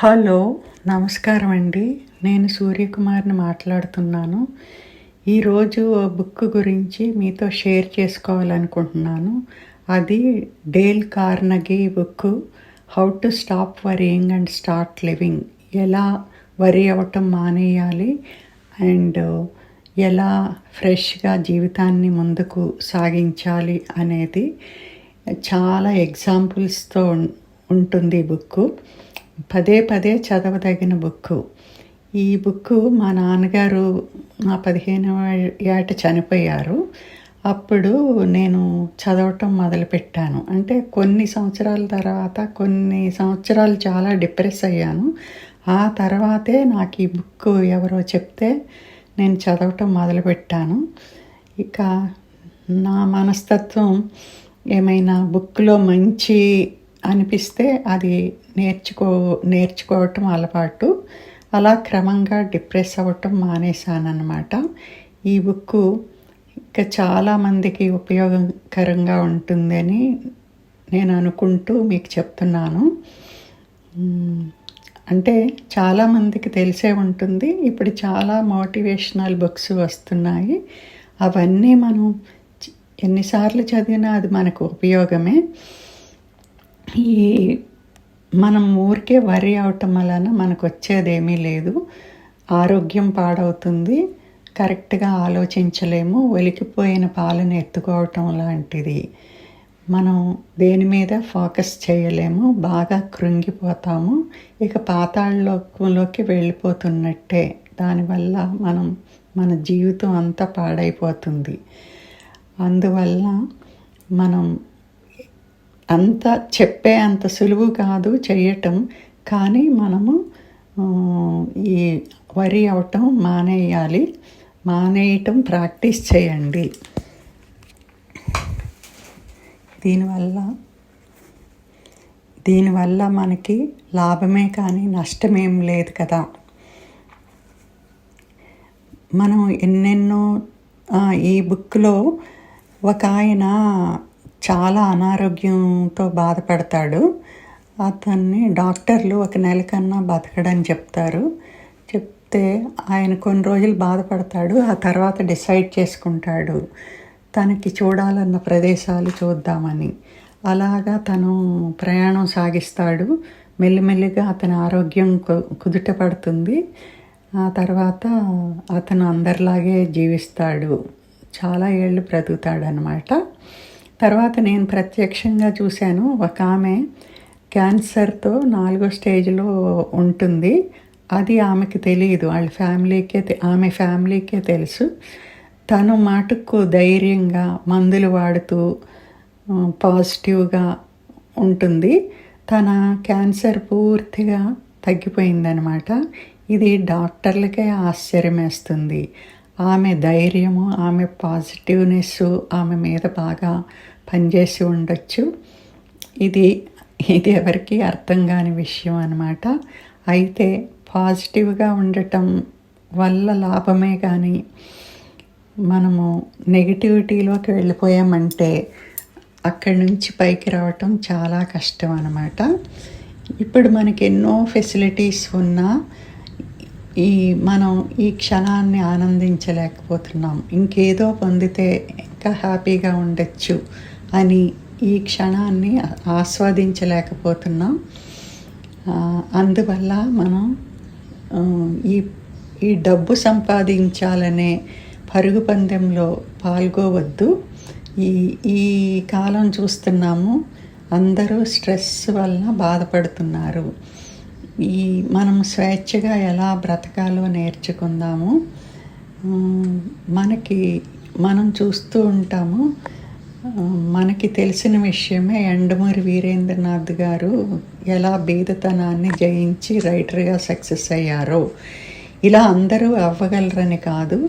Hello. నమస్కారం అండి నేను సూర్యకుమార్ని మాట్లాడుతున్నాను. ఈరోజు ఓ బుక్ గురించి మీతో షేర్ చేసుకోవాలనుకుంటున్నాను. అది Dale Carnegie book how to stop worrying and start living. ఎలా వరి అవ్వటం మానేయాలి అండ్ ఎలా ఫ్రెష్గా జీవితాన్ని ముందుకు సాగించాలి అనేది చాలా ఎగ్జాంపుల్స్తో ఉంటుంది ఈ బుక్ పదే పదే చదవదగిన బుక్ ఈ బుక్ మా నాన్నగారు నా పదిహేనవ ఏట చనిపోయారు. అప్పుడు నేను చదవటం మొదలుపెట్టాను. అంటే కొన్ని సంవత్సరాల తర్వాత కొన్ని సంవత్సరాలు చాలా డిప్రెస్ అయ్యాను. ఆ తర్వాతే నాకు ఈ బుక్ ఎవరో చెప్తే నేను చదవటం మొదలుపెట్టాను. ఇక నా మనస్తత్వం ఏమైనా బుక్లో మంచి అనిపిస్తే అది నేర్చుకో నేర్చుకోవటం అలవాటు. అలా క్రమంగా డిప్రెస్ అవ్వటం మానేశానమాట ఈ బుక్ ఇంకా చాలామందికి ఉపయోగకరంగా ఉంటుందని నేను అనుకుంటూ మీకు చెప్తున్నాను. అంటే చాలామందికి తెలిసే ఉంటుంది. ఇప్పుడు చాలా మోటివేషనల్ బుక్స్ వస్తున్నాయి. అవన్నీ మనం ఎన్నిసార్లు చదివినా అది మనకు ఉపయోగమే. ఈ మనం ఊరికే వరి అవటం వలన మనకు వచ్చేదేమీ లేదు. ఆరోగ్యం పాడవుతుంది. కరెక్ట్గా ఆలోచించలేము. ఒలికిపోయిన పాలను ఎత్తుకోవటం లాంటిది. మనం దేని మీద ఫోకస్ చేయలేము. బాగా కృంగిపోతాము. ఇక పాతాళలోకి వెళ్ళిపోతున్నట్టే. దానివల్ల మనం మన జీవితం అంతా పాడైపోతుంది. అందువల్ల మనం అంత చెప్పే అంత సులువు కాదు చేయటం కానీ మనము ఈ వరి అవటం మానేయాలి. మానేయటం ప్రాక్టీస్ చేయండి. దీనివల్ల దీనివల్ల మనకి లాభమే కానీ నష్టమేం లేదు కదా. మనం ఎన్నెన్నో ఈ బుక్లో ఒక ఆయన చాలా అనారోగ్యంతో బాధపడతాడు. అతన్ని డాక్టర్లు ఒక నెల కన్నా బతకడని చెప్తారు. చెప్తే ఆయన కొన్ని రోజులు బాధపడతాడు. ఆ తర్వాత డిసైడ్ చేసుకుంటాడు. తనకి చూడాలన్న ప్రదేశాలు చూద్దామని. అలాగా తను ప్రయాణం సాగిస్తాడు. మెల్లిమెల్లిగా అతని ఆరోగ్యం కు- కుదుట పడుతుంది. ఆ తర్వాత అతను అందరిలాగే జీవిస్తాడు. చాలా ఏళ్ళు బ్రతుకుతాడనమాట తర్వాత నేను ప్రత్యక్షంగా చూశాను. ఒక ఆమె క్యాన్సర్తో నాలుగో స్టేజ్లో ఉంటుంది. అది ఆమెకి తెలియదు వాళ్ళ ఫ్యామిలీకే ఆమె ఫ్యామిలీకే తెలుసు. తను మాటకు ధైర్యంగా మందులు వాడుతూ పాజిటివ్గా ఉంటుంది. తన క్యాన్సర్ పూర్తిగా తగ్గిపోయిందనమాట. ఇది డాక్టర్లకే ఆశ్చర్యమేస్తుంది. ఆమె ధైర్యము ఆమె పాజిటివ్నెస్ ఆమె మీద బాగా పనిచేసి ఉండొచ్చు. ఇది ఇది ఎవరికి అర్థం కాని విషయం అనమాట అయితే పాజిటివ్గా ఉండటం వల్ల లాభమే కానీ మనము నెగిటివిటీలోకి వెళ్ళిపోయామంటే అక్కడి నుంచి పైకి రావటం చాలా కష్టం అన్నమాట. ఇప్పుడు మనకి ఎన్నో ఫెసిలిటీస్ ఉన్నా ఈ మనం ఈ క్షణాన్ని ఆనందించలేకపోతున్నాం. ఇంకేదో పొందితే ఇంకా హ్యాపీగా ఉండొచ్చు అని ఈ క్షణాన్ని ఆస్వాదించలేకపోతున్నాం. అందువల్ల మనం ఈ ఈ డబ్బు సంపాదించాలనే పరుగు పందెంలో పాల్గొవద్దు. ఈ ఈ కాలం చూస్తున్నాము అందరూ స్ట్రెస్ వలన బాధపడుతున్నారు. ఈ మనం స్వేచ్ఛగా ఎలా బ్రతకాలో నేర్చుకుందాము. మనకి మనం చూస్తూ ఉంటాము. మనకి తెలిసిన విషయమే ఎండమూరి వీరేంద్రనాథ్ గారు ఎలా బీదతనాన్ని జయించి రైటర్గా సక్సెస్ అయ్యారో. ఇలా అందరూ అవ్వగలరని కాదు.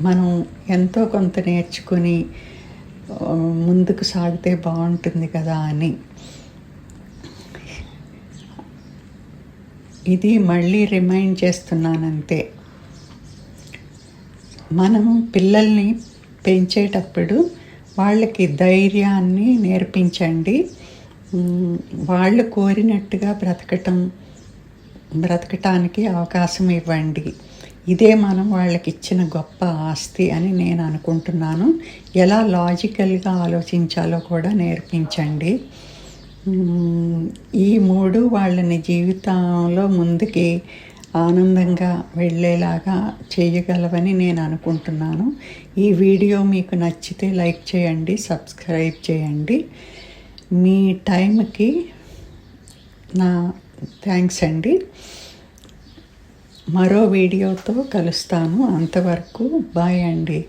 మనం ఎంతో కొంత నేర్చుకుని ముందుకు సాగితే బాగుంటుంది కదా అని. ఇది మళ్ళీ రిమైండ్ చేస్తున్నానంతే. మనం పిల్లల్ని పెంచేటప్పుడు వాళ్ళకి ధైర్యాన్ని నేర్పించండి. వాళ్ళు కోరినట్టుగా బ్రతకటం బ్రతకటానికి అవకాశం ఇవ్వండి. ఇదే మనం వాళ్ళకి ఇచ్చిన గొప్ప ఆస్తి అని నేను అనుకుంటున్నాను. ఎలా లాజికల్గా ఆలోచించాలో కూడా నేర్పించండి. ఈ మూడు వాళ్ళని జీవితంలో ముందుకి ఆనందంగా వెళ్ళేలాగా చేయగలవని నేను అనుకుంటున్నాను. ఈ వీడియో మీకు నచ్చితే లైక్ చేయండి సబ్స్క్రైబ్ చేయండి. మీ టైంకి నా థ్యాంక్స్ అండి. మరో వీడియోతో కలుస్తాను. అంతవరకు బాయ్ అండి.